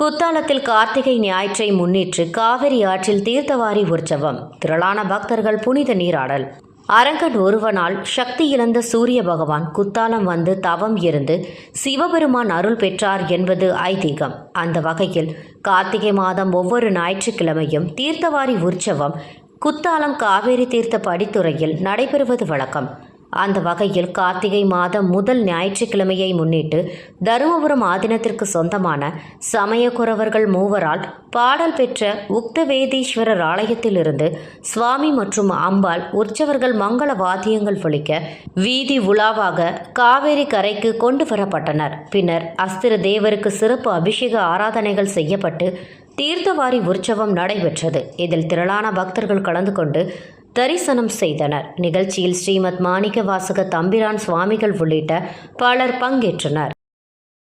குத்தாலத்தில் கார்த்திகை ஞாயிற்றை முன்னிட்டு காவிரி ஆற்றில் தீர்த்தவாரி உற்சவம். திரளான பக்தர்கள் புனித நீராடல். அரங்கன் ஒருவனால் சக்தி இழந்த சூரிய பகவான் குத்தாலம் வந்து தவம் இருந்து சிவபெருமான் அருள் பெற்றார் என்பது ஐதீகம். அந்த வகையில் கார்த்திகை மாதம் ஒவ்வொரு ஞாயிற்றுக்கிழமையும் தீர்த்தவாரி உற்சவம் குத்தாலம் காவேரி தீர்த்த படித்துறையில் நடைபெறுவது வழக்கம். அந்த வகையில் கார்த்திகை மாதம் முதல் ஞாயிற்றுக்கிழமையை முன்னிட்டு தருமபுரம் ஆதீனத்திற்கு சொந்தமான சமயக்குறவர்கள் மூவரால் பாடல் பெற்ற உக்தவேதீஸ்வரர் ஆலயத்திலிருந்து சுவாமி மற்றும் அம்பாள் உற்சவர்கள் மங்கள வாத்தியங்கள் ஒழிக்க வீதி உலாவாக காவேரி கரைக்கு கொண்டு வரப்பட்டனர். பின்னர் அஸ்திர தேவருக்கு சிறப்பு அபிஷேக ஆராதனைகள் செய்யப்பட்டு தீர்த்தவாரி உற்சவம் நடைபெற்றது. இதில் திரளான பக்தர்கள் கலந்து கொண்டு தரிசனம் செய்தனர். நிகழ்ச்சியில் ஸ்ரீமத் மாணிக்க வாசக தம்பிரான் சுவாமிகள் உள்ளிட்ட பலர் பங்கேற்றனர்.